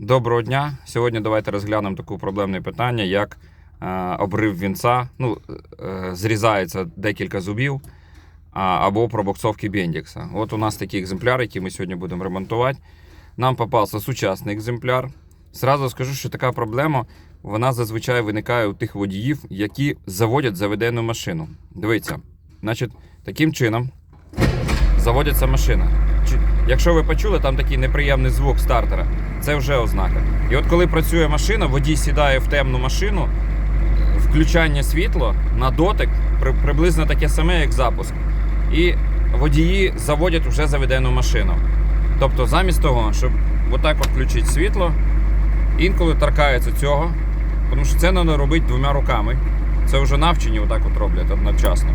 Доброго дня. Сьогодні давайте розглянемо таке проблемне питання, як е, обрив вінца. Ну, е, зрізається декілька зубів або пробуксовки бендікса. От у нас такий екземпляр, який ми сьогодні будемо ремонтувати. Нам попався сучасний екземпляр. Зразу скажу, що така проблема вона зазвичай виникає у тих водіїв, які заводять заведену машину. Дивіться, значить, таким чином заводиться машина. Якщо ви почули, там такий неприємний звук стартера, це вже ознака. І от коли працює машина, водій сідає в темну машину, включання світла на дотик при- приблизно таке саме, як запуск. І водії заводять вже заведену машину. Тобто, замість того, щоб отак от включити світло, інколи торкається цього, тому що це треба робити двома руками. Це вже навчені отак от роблять одночасно.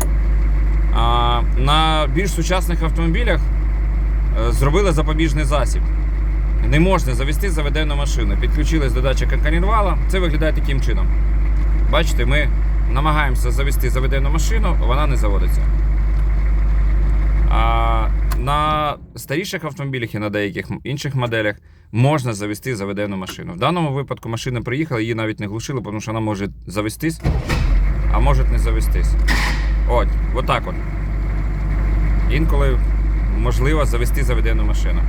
А на більш сучасних автомобілях зробили запобіжний засіб. Не можна завести заведену машину. Підключились до датчика коленвала. Це виглядає таким чином. Бачите, ми намагаємося завести заведену машину, вона не заводиться. А на старіших автомобілях і на деяких інших моделях можна завести заведену машину. В даному випадку машина приїхала, її навіть не глушили, тому що вона може завестись, а може не завестись. От, отак от. Інколи можливо завести заведену машину.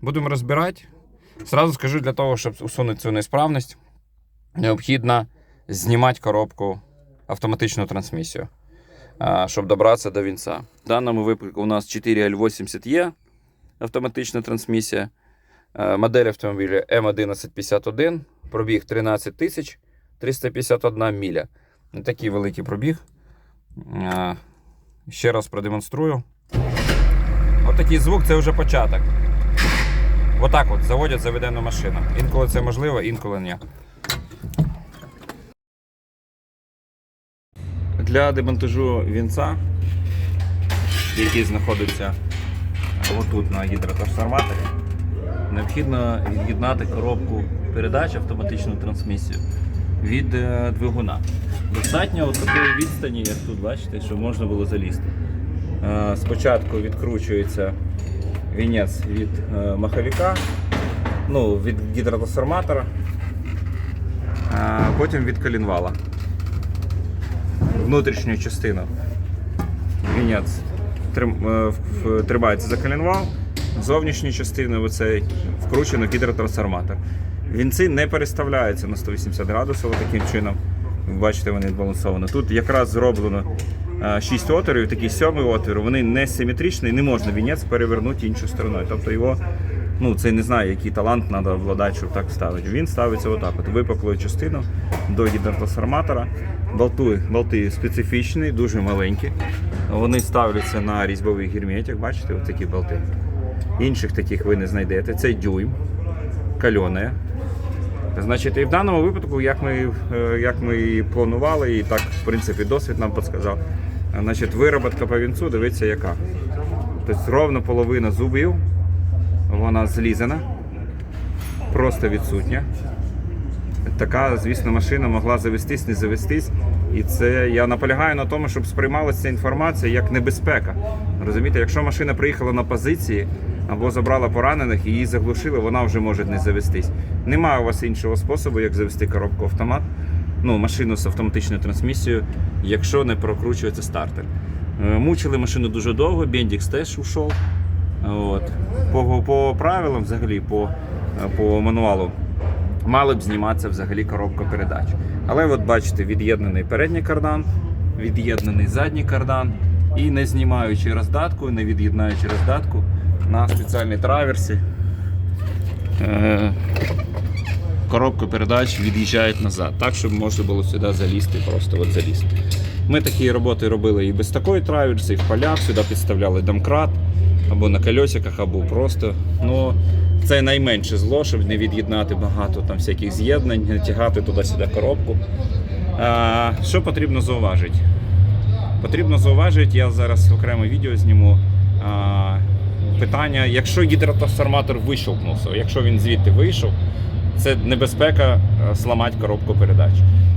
Будемо розбирати. Зразу скажу, для того, щоб усунути цю несправність, необхідно знімати коробку автоматичну трансмісію, щоб добратися до вінця. В даному випадку у нас 4L80E автоматична трансмісія. Е, Модель автомобіля M1151, пробіг 13 тисяч 351 міля. Не такий великий пробіг. Е, Ще раз продемонструю. Отакий звук це вже початок. Отак от заводять заведену машину. Інколи це можливо, інколи ні. Для демонтажу вінца, який знаходиться отут на гідротрансформаторі, необхідно від'єднати коробку передач автоматичну трансмісію від е, двигуна. Достатньо от такої відстані, як тут бачите, щоб можна було залізти. Е, Спочатку відкручується вінець від е, маховика, ну, від гідротрансформатора, а потім від колінвала. Внутрішню частину вінець е, тримається за колінвал, зовнішню частину оцей вкручено гідротрансформатор. Вінці не переставляються на 180 градусів таким чином. Ви бачите, вони збалансовані. Тут якраз зроблено 6 отворів, такий сьомий отвір, вони не симетричні, не можна вінець перевернути іншою стороною. Тобто його, ну це не знаю, який талант треба владати, щоб так ставити. Він ставиться отак, от випуклою частину до гідротрансформатора. Болти, болти специфічні, дуже маленькі. Вони ставляться на різьбовий герметик, бачите, ось такі болти. Інших таких ви не знайдете. Це дюйм, кальоне. Значить, і в даному випадку, як ми, е, як ми планували, і так, в принципі, досвід нам підказав. Значить, вироботка по вінцу, дивіться, яка. Тобто ровно половина зубів, вона злізана, просто відсутня. Така, звісно, машина могла завестись, не завестись. І це я наполягаю на тому, щоб сприймалася ця інформація як небезпека. Розумієте, якщо машина приїхала на позиції або забрала поранених і її заглушили, вона вже може не завестись. Немає у вас іншого способу, як завести коробку автомат, ну, машину з автоматичною трансмісією, якщо не прокручується стартер. Е, Мучили машину дуже довго, Бендікс теж ушов. От. По, по правилам, взагалі, по, по мануалу, мали б зніматися взагалі коробка передач. Але от бачите, від'єднаний передній кардан, від'єднаний задній кардан. І не знімаючи роздатку, не від'єднаючи роздатку на спеціальній траверсі. Коробка передач від'їжджає назад, так, щоб можна було сюди залізти, просто от залізти. Ми такі роботи робили і без такої траверси, і в полях, сюди підставляли домкрат, або на кольосиках, або просто. Ну, це найменше зло, щоб не від'єднати багато там всяких з'єднань, не тягати туди-сюди коробку. А, що потрібно зауважити? Потрібно зауважити, я зараз окреме відео зніму. А, питання, якщо гідротрансформатор вищовкнувся, якщо він звідти вийшов, це небезпека е, сламати коробку передач.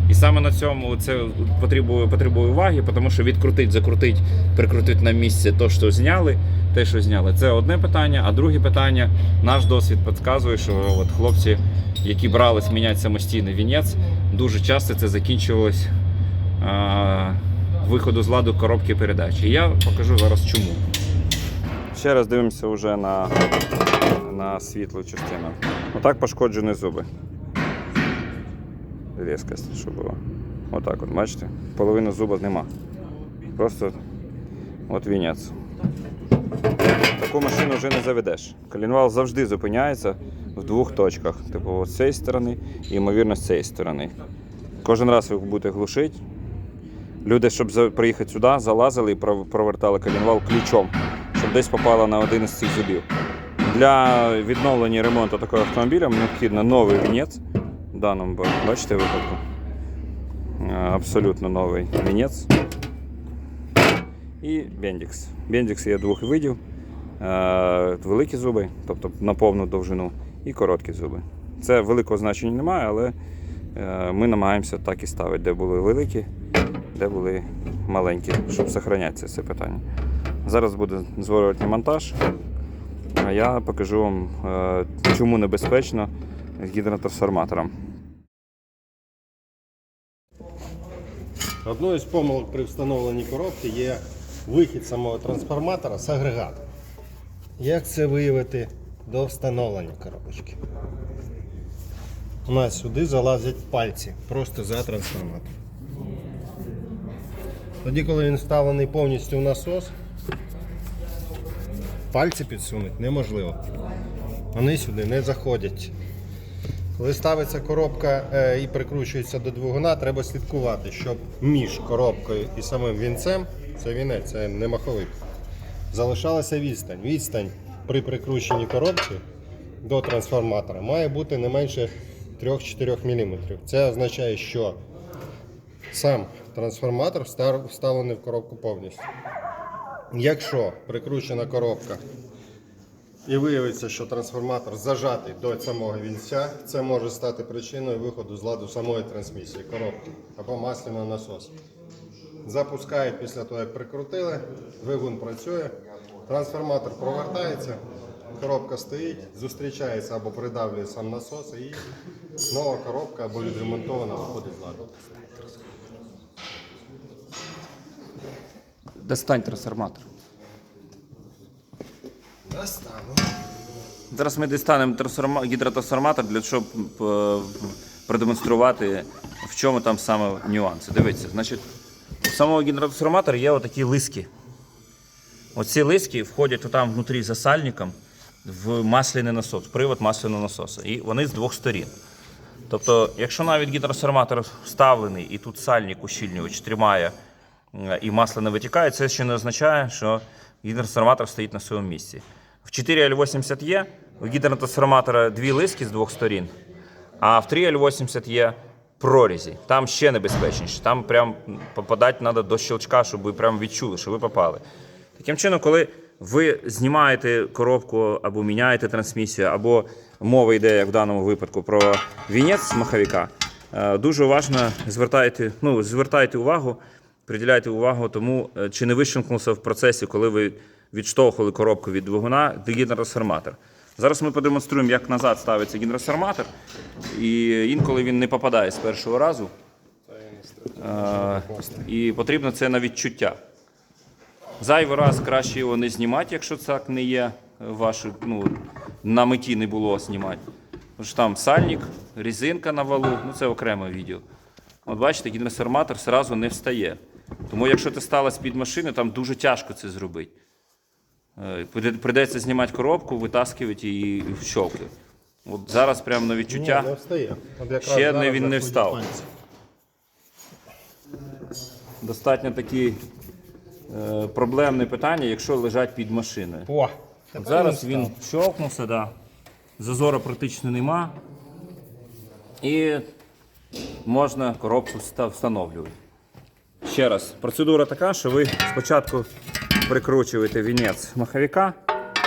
І саме на цьому це потребує, потребує уваги, тому що відкрутить, закрутить, прикрутить на місце те, що зняли, те, що зняли. Це одне питання. А друге питання, наш досвід підказує, що от хлопці, які брались міняти самостійний вінець, дуже часто це закінчувалось а, виходу з ладу коробки передач. І я покажу зараз чому. Ще раз дивимося вже на, на світлу частину. Отак пошкоджені зуби. Різкость, що було. Отак от, бачите? Половини зуба нема. Просто от вінець. Таку машину вже не заведеш. Колінвал завжди зупиняється в двох точках. Типу, з цієї сторони і, ймовірно, з цієї сторони. Кожен раз ви будете глушити. Люди, щоб приїхати сюди, залазили і провертали колінвал ключом, щоб десь попало на один із цих зубів. Для відновлення ремонту такого автомобіля необхідно новий вінець. В даному ба- бачите випадку. Е, Абсолютно новий вінець. І бендікс. Бендікс є двох видів. Е, Великі зуби, тобто на повну довжину, і короткі зуби. Це великого значення немає, але е, ми намагаємося так і ставити, де були великі, де були маленькі, щоб зберігати це, це питання. Зараз буде зворотній монтаж. А я покажу вам, е, чому небезпечно гідротрансформатором. Одною з помилок при встановленні коробки є вихід самого трансформатора з агрегату. Як це виявити до встановлення коробочки? У нас сюди залазять пальці просто за трансформатор. Тоді, коли він вставлений повністю в насос, пальці підсунути неможливо. Вони сюди не заходять. Коли ставиться коробка е, і прикручується до двигуна, треба слідкувати, щоб між коробкою і самим вінцем, це вінець, це не маховик, залишалася відстань. Відстань при прикрученні коробки до трансформатора має бути не менше 3-4 мм. Це означає, що сам трансформатор вставлений в коробку повністю. Якщо прикручена коробка і виявиться, що трансформатор зажатий до самого вінця, це може стати причиною виходу з ладу самої трансмісії, коробки або масляного насосу. Запускають після того, як прикрутили, двигун працює, трансформатор провертається, коробка стоїть, зустрічається або придавлює сам насос, і нова коробка або відремонтована виходить з ладу. Достань трансформатор. Достану. Зараз ми дістанемо трансформа- гідротрансформатор, для щоб е, продемонструвати, в чому там саме нюанси. Дивіться, значить, у самого гідротрансформатора є отакі лиски. Оці лиски входять там внутрі за сальником в масляний насос, в привод масляного насоса. І вони з двох сторін. Тобто, якщо навіть гідротрансформатор вставлений і тут сальник ущільнювач тримає і масло не витікає, це ще не означає, що гідротрансформатор стоїть на своєму місці. В 4L80 є, у гідротрансформатора дві лиски з двох сторін, а в 3L80 є прорізі. Там ще небезпечніше. Там прям попадати треба до щелчка, щоб ви прям відчули, що ви попали. Таким чином, коли ви знімаєте коробку або міняєте трансмісію, або мова йде, як в даному випадку, про вінець маховика, е, дуже уважно звертайте, ну, звертайте увагу, приділяйте увагу тому, е, чи не вищемкнувся в процесі, коли ви відштовхували коробку від двигуна до гідротрансформатор. Зараз ми продемонструємо, як назад ставиться гідротрансформатор, і інколи він не попадає з першого разу. Е, І потрібно це на відчуття. Зайвий раз краще його не знімати, якщо так не є вашу, ну, на меті не було знімати. Тому що там сальник, резинка на валу, ну це окреме відео. От бачите, гідротрансформатор одразу не встає. Тому якщо ти стала з-під машини, там дуже тяжко це зробити. Е, Прийдеться знімати коробку, витаскувати її в щолки. От зараз прямо на відчуття. Ні, не встає. От Ще не- він не встав. Достатньо такі е, проблемне питання, якщо лежать під машиною. О, От зараз він він щовкнувся, да. зазору практично нема. І можна коробку встановлювати. Ще раз, процедура така, що ви спочатку прикручуєте вінець маховика.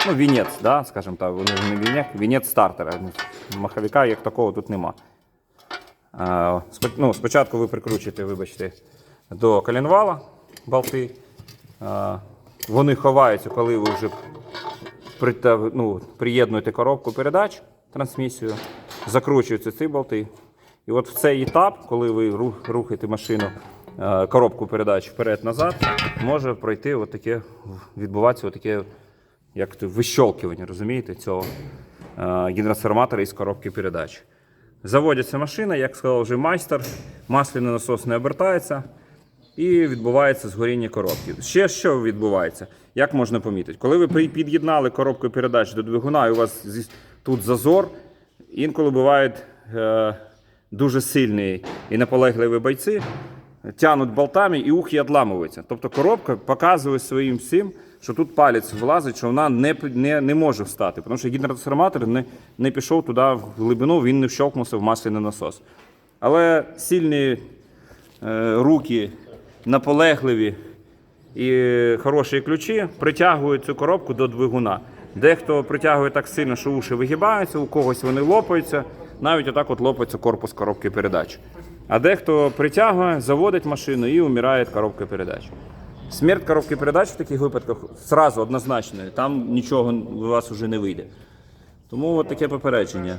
Ну, вінець, да, скажімо так, не вінець, вінець стартера. маховика як такого тут нема. Ну, спочатку ви прикручуєте, вибачте, до коленвала болти. Вони ховаються, коли ви вже ну, приєднуєте коробку передач, трансмісію, закручуються ці болти. І от в цей етап, коли ви рухаєте машину, коробку передач вперед-назад, може пройти от таке, відбуватися таке, як то, вищолкування, розумієте, цього е, гідротрансформатора із коробки передач. Заводиться машина, як сказав вже майстер, масляний насос не обертається і відбувається згоріння коробки. Ще що відбувається? Як можна помітити? Коли ви під'єднали коробку передач до двигуна, і у вас тут зазор, інколи бувають е, дуже сильні і наполегливі бойці, тянуть болтами і ухи відламуються. Тобто коробка показує своїм всім, що тут палець влазить, що вона не, не, не може встати. Тому що гідротрансформатор не, не пішов туди в глибину, він не вщовкнувся в масляний насос. Але сильні е, руки, наполегливі і хороші ключі притягують цю коробку до двигуна. Дехто притягує так сильно, що уші вигибаються, у когось вони лопаються, навіть отак от лопається корпус коробки передач. А дехто притягує, заводить машину і умирає коробки передач. Смерть коробки передач в таких випадках сразу однозначно, там нічого у вас вже не вийде. Тому от таке попередження.